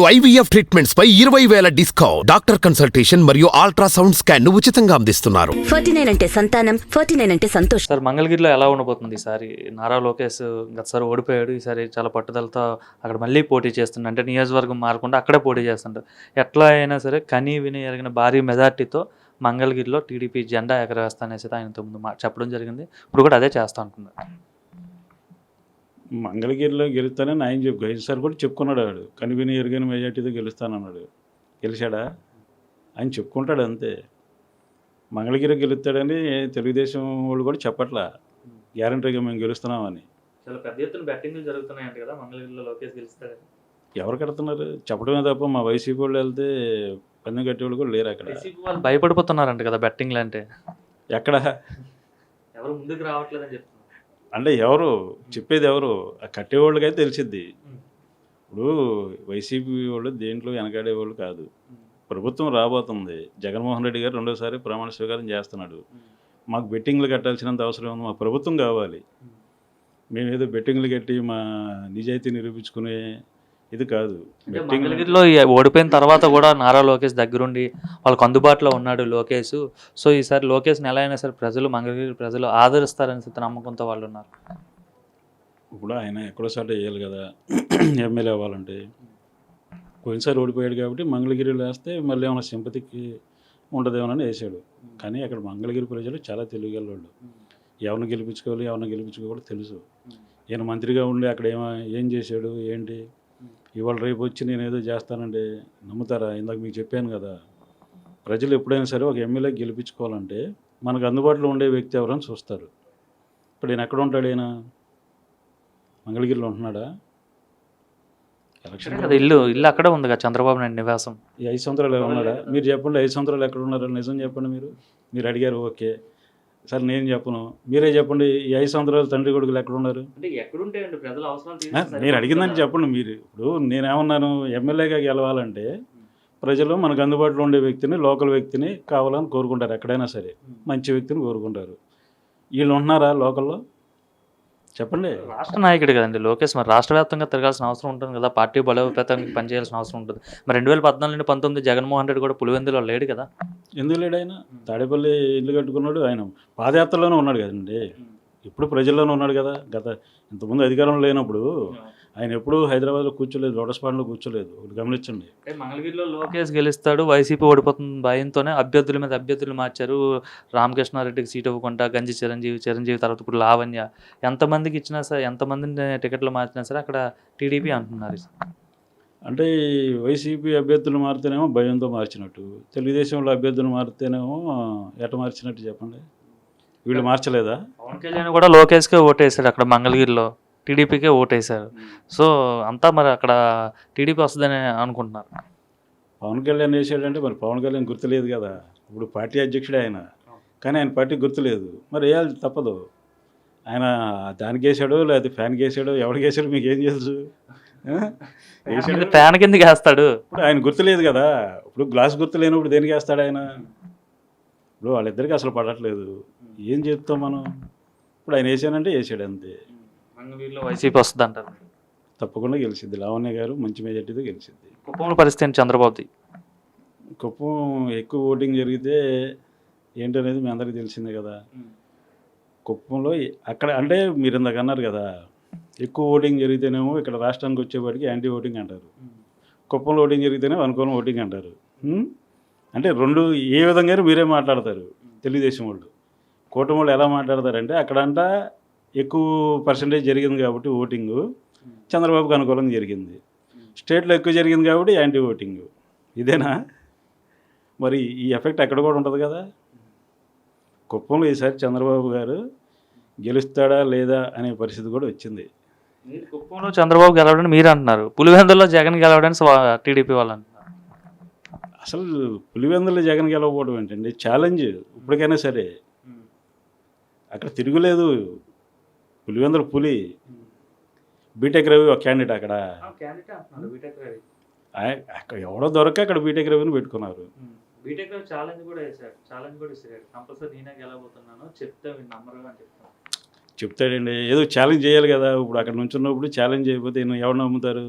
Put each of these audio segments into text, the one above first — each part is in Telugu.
ఐవీఎఫ్ ట్రీట్మెంట్స్ పై ఇరవై వేల డిస్కౌంట్. డాక్టర్ కన్సల్టేషన్ మరియు అల్ట్రాసౌండ్ స్కాన్ను ఉచితంగా అందిస్తున్నారు. ఫార్టీ నైన్ అంటే సంతానం ఫార్టీ నైన్ అంటే సంతోషం. సార్ మంగళగిరిలో ఎలా ఉండబోతుంది ఈసారి? నారా లోకేష్ గతసారి ఓడిపోయాడు ఈసారి చాలా పట్టుదలతో అక్కడ మళ్ళీ పోటీ చేస్తుండే. అంటే నియోజకవర్గం మారకుండా అక్కడే పోటీ చేస్తుంటారు ఎట్లా అయినా సరే కనీ విని ఎరిగిన భారీ మెజార్టీతో మంగళగిరిలో టీడీపీ జెండా ఎగరవేస్తా అనేసి ఆయన ముందు చెప్పడం జరిగింది. ఇప్పుడు కూడా అదే చేస్తా అంటున్నారు మంగళగిరిలో గెలుస్తానని ఆయన చెప్పు. ఈసారి కూడా చెప్పుకున్నాడు వాడు. కనివిని ఎరుగని మెజార్టీతో గెలుస్తానన్నాడు. గెలిచాడా? ఆయన చెప్పుకుంటాడు అంతే. మంగళగిరి గెలుస్తాడని తెలుగుదేశం వాళ్ళు కూడా చెప్పట్లా. గ్యారంటీగా మేము గెలుస్తున్నామని. చాలా పెద్ద ఎత్తున బ్యాటింగ్లు జరుగుతున్నాయంట కదా మంగళగిరిలో లోకేష్ గెలుస్తాడు ఎవరు కడుతున్నారు? చెప్పడమే తప్ప మా వైసీపీ వాళ్ళు వెళ్తే పందెం కట్టేవాళ్ళు కూడా లేరు అక్కడ. వాళ్ళు భయపడిపోతున్నారంట కదా బెట్టింగ్లు అంటే. ఎక్కడ? ఎవరు ముందుకు రావట్లేదని చెప్తున్నారు అంటే ఎవరు చెప్పేది ఎవరు? కట్టేవాళ్ళకైతే తెలిసిద్ది. ఇప్పుడు వైసీపీ వాళ్ళు దేంట్లో వెనకాడే వాళ్ళు కాదు ప్రభుత్వం రాబోతుంది. జగన్మోహన్ రెడ్డి గారు రెండోసారి ప్రమాణ స్వీకారం చేస్తున్నాడు. మాకు బెట్టింగ్లు కట్టాల్సినంత అవసరం ఉంది. మాకు ప్రభుత్వం కావాలి. మేము ఏదో బెట్టింగ్లు కట్టి మా నిజాయితీ నిరూపించుకునే ఇది కాదు. మంగళగిరిలో ఓడిపోయిన తర్వాత కూడా నారా లోకేష్ దగ్గరుండి వాళ్ళకి అందుబాటులో ఉన్నాడు లోకేష్. సో ఈసారి లోకేష్ని ఎలా అయినా సరే ప్రజలు మంగళగిరి ప్రజలు ఆదరిస్తారని నమ్మకంతో వాళ్ళు ఉన్నారు. ఇప్పుడు ఆయన ఎక్కడో చోట వేయాలి కదా. ఎమ్మెల్యే అవ్వాలంటే. పోయినసారి ఓడిపోయాడు కాబట్టి మంగళగిరిలో వేస్తే మళ్ళీ ఏమైనా సింపతికి ఉండదేమోనని వేసాడు. కానీ అక్కడ మంగళగిరి ప్రజలు చాలా తెలియగలవాళ్ళు ఎవరిని గెలిపించుకోవాలి ఎవరిని గెలిపించుకోవాలి తెలుసు. ఈయన మంత్రిగా ఉండి అక్కడ ఏమో ఏం చేశాడు ఏంటి? ఇవాళ రేపు వచ్చి నేను ఏదో చేస్తానంటే నమ్ముతారా? ఇందాక మీకు చెప్పాను కదా. ప్రజలు ఎప్పుడైనా సరే ఒక ఎమ్మెల్యే గెలిపించుకోవాలంటే మనకు అందుబాటులో ఉండే వ్యక్తి ఎవరని చూస్తారు. ఇప్పుడు ఈయన ఎక్కడ ఉంటాడు ఈయన? మంగళగిరిలో ఉంటున్నాడా? ఎలక్షన్ కదా ఇల్లు ఇల్లు అక్కడే ఉంది కదా చంద్రబాబు నాయుడు నివాసం. ఈ ఐదు సంవత్సరాలు ఉన్నాడా? మీరు చెప్పండి ఐదు సంవత్సరాలు ఎక్కడ ఉన్నారు నిజం చెప్పండి మీరు. మీరు అడిగారు ఓకే. సరే నేను చెప్పను. మీరే చెప్పండి ఈ ఐదు సంవత్సరాలు తండ్రి కొడుకులు ఎక్కడ ఉన్నారు అంటే ఎక్కడుంటాయండి ప్రజల ఆ, నేను అడిగిందని చెప్పండి మీరు. ఇప్పుడు నేనేమన్నాను ఎమ్మెల్యేగా గెలవాలంటే ప్రజలు మనకు అందుబాటులో ఉండే వ్యక్తిని లోకల్ వ్యక్తిని కావాలని కోరుకుంటారు ఎక్కడైనా సరే. మంచి వ్యక్తిని కోరుకుంటారు. వీళ్ళు ఉంటున్నారా లోకల్లో? చెప్పండి. రాష్ట్ర నాయకుడు కదండి లోకేష్ మరి రాష్ట్ర వ్యాప్తంగా తిరగాల్సిన అవసరం ఉంటుంది కదా? పార్టీ బలోపేతానికి పనిచేయాల్సిన అవసరం ఉంటుంది. మరి రెండు వేల పద్నాలుగు నుండి పంతొమ్మిది జగన్మోహన్ రెడ్డి కూడా పులివెందులో లేడు కదా? ఎందుకు లేడు ఆయన తాడేపల్లి ఇల్లు కట్టుకున్నాడు ఆయన. పాదయాత్రలోనే ఉన్నాడు కదండి. ఇప్పుడు ప్రజల్లోనే ఉన్నాడు కదా. గత ఇంతకుముందు అధికారంలో లేనప్పుడు ఆయన ఎప్పుడూ హైదరాబాద్లో కూర్చోలేదు లోటస్ పాండ్లో కూర్చోలేదు. ఒకటి గమనించండి. మంగళగిరిలో లోకేష్ గెలుస్తాడు వైసీపీ ఓడిపోతుంది భయంతోనే అభ్యర్థుల మీద అభ్యర్థులు మార్చారు. రామకృష్ణారెడ్డికి సీట్ ఇవ్వకుండా గంజి చిరంజీవి చిరంజీవి తర్వాత ఇప్పుడు లావణ్య. ఎంతమందికి ఇచ్చినా సరే ఎంతమందిని టికెట్లు మార్చినా సరే అక్కడ టీడీపీ అంటున్నారు. అంటే ఈ వైసీపీ అభ్యర్థులు మారితేనేమో భయంతో మార్చినట్టు తెలుగుదేశంలో అభ్యర్థులు మారితేనేమో ఎట మార్చినట్టు చెప్పండి. వీళ్ళు మార్చలేదా? పవన్ కళ్యాణ్ కూడా లోకేష్కే ఓటేశాడు అక్కడ మంగళగిరిలో టీడీపీకే ఓటేశారు సో అంతా మరి అక్కడ టీడీపీ వస్తుందని అనుకుంటున్నారు. పవన్ కళ్యాణ్ వేసాడంటే మరి పవన్ కళ్యాణ్ గుర్తులేదు కదా. ఇప్పుడు పార్టీ అధ్యక్షుడే ఆయన. కానీ ఆయన పార్టీ గుర్తులేదు. మరి వేయాలి తప్పదు. ఆయన దానికి వేసాడో లేకపోతే ఫ్యాన్కి వేసాడో ఎవరికి వేసాడో మీకు ఏం తెలుసు? ఫ్యాన్ కిందకి వేస్తాడు. ఇప్పుడు ఆయన గుర్తులేదు కదా. ఇప్పుడు గ్లాస్ గుర్తు లేనప్పుడు దేనికి వేస్తాడు ఆయన? ఇప్పుడు వాళ్ళిద్దరికి అసలు పడట్లేదు. ఏం చెప్తాం మనం? ఇప్పుడు ఆయన వేసానంటే వేసాడు అంతే. మంగళగిరిలో వైసీపీ వస్తుంది అంటారు. తప్పకుండా గెలిచిద్ది. లావణ్య గారు మంచి మెజార్టీతో గెలిచిద్ది. కుప్పంలో పరిస్థితి చంద్రబాబుది? కుప్పం ఎక్కువ ఓటింగ్ జరిగితే ఏంటనేది మీ అందరికీ తెలిసిందే కదా. కుప్పంలో అక్కడ అంటే మీరు ఇందాక అన్నారు కదా ఎక్కువ ఓటింగ్ జరిగితేనేమో ఇక్కడ రాష్ట్రానికి వచ్చేవాడికి యాంటీ ఓటింగ్ అంటారు. కుప్పంలో ఓటింగ్ జరిగితేనే అనుకూలం ఓటింగ్ అంటారు. అంటే రెండు ఏ విధంగా మీరే మాట్లాడతారు తెలుగుదేశం వాళ్ళు. కూటమి వాళ్ళు ఎలా మాట్లాడతారంటే అక్కడంట ఎక్కువ పర్సంటేజ్ జరిగింది కాబట్టి ఓటింగు. చంద్రబాబుకి అనుకూలంగా జరిగింది. స్టేట్లో ఎక్కువ జరిగింది కాబట్టి యాంటీ ఓటింగ్. ఇదేనా? మరి ఈ ఎఫెక్ట్ అక్కడ కూడా ఉంటుంది కదా. కుప్పంలో ఈసారి చంద్రబాబు గారు గెలుస్తాడా లేదా అనే పరిస్థితి కూడా వచ్చింది. కుప్పంలో చంద్రబాబు గెలవడని మీరు అంటున్నారు పులివెందులో జగన్ గెలవడని స్వా- టీడీపీ వాళ్ళు అంటున్నారు అసలు పులివెందులు జగన్ గెలవకపోవడం ఏంటండి? ఛాలెంజ్ ఇప్పటికైనా సరే. అక్కడ తిరుగులేదు పులివెందుల పులి. బీటెక్ రవి ఒక క్యాండిడేట్ అక్కడ. అక్కడ ఎవడో దొరక అక్కడ బీటెక్ రవిని పెట్టుకున్నారు. బీటెక్ ఛాలెంజ్ కూడా వేశాడు. ఛాలెంజ్ కూడా ఇస్తాడు కంపల్సరీ నేనే గెలవబోతున్నాను చెప్తే నమ్మరు అని చెప్తాను చెప్తాడండి. ఏదో ఛాలెంజ్ చేయాలి కదా. ఇప్పుడు అక్కడ నుంచి ఉన్నప్పుడు ఛాలెంజ్ చేయకపోతే ఈయన ఎవరు నమ్ముతారు?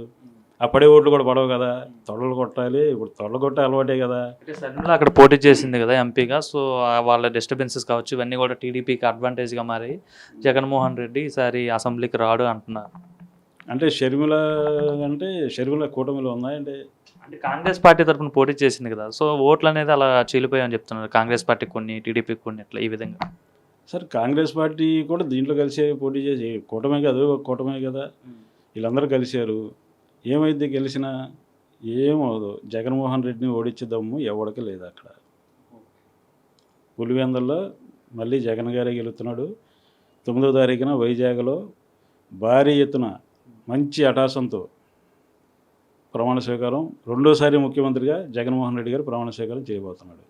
అప్పుడే ఓట్లు కూడా పడవు కదా. తొడలు కొట్టాలి. ఇప్పుడు తొడలు కొట్టే అలవాటే కదా. అంటే శర్మిల అక్కడ పోటీ చేసింది కదా ఎంపీగా. సో ఆ వాళ్ళ డిస్టర్బెన్సెస్ కావచ్చు ఇవన్నీ కూడా టీడీపీకి అడ్వాంటేజ్గా మారి జగన్మోహన్ రెడ్డి ఈసారి అసెంబ్లీకి రాడు అంటున్నారు. అంటే షర్మిల అంటే షర్మిల కూటమిలో ఉన్నాయంటే అంటే కాంగ్రెస్ పార్టీ తరఫున పోటీ చేసింది కదా. సో ఓట్లు అనేది అలా చీలిపోయాయని చెప్తున్నారు. కాంగ్రెస్ పార్టీ కొన్ని టీడీపీ కొన్ని ఇట్లా ఈ విధంగా. సార్ కాంగ్రెస్ పార్టీ కూడా దీంట్లో కలిసి పోటీ చేసి కూటమే కదా కూటమే కదా. వీళ్ళందరూ కలిశారు. ఏమైతే గెలిచినా ఏమవదు జగన్మోహన్ రెడ్డిని ఓడించేదమ్ము ఎవడికి లేదు అక్కడ. పులివెందల్లో మళ్ళీ జగన్ గారే గెలుతున్నాడు తొమ్మిదో తారీఖున వైజాగ్లో భారీ ఎత్తున మంచి అటాసంతో ప్రమాణ స్వీకారం. రెండోసారి ముఖ్యమంత్రిగా జగన్మోహన్ రెడ్డి గారు ప్రమాణ స్వీకారం చేయబోతున్నాడు.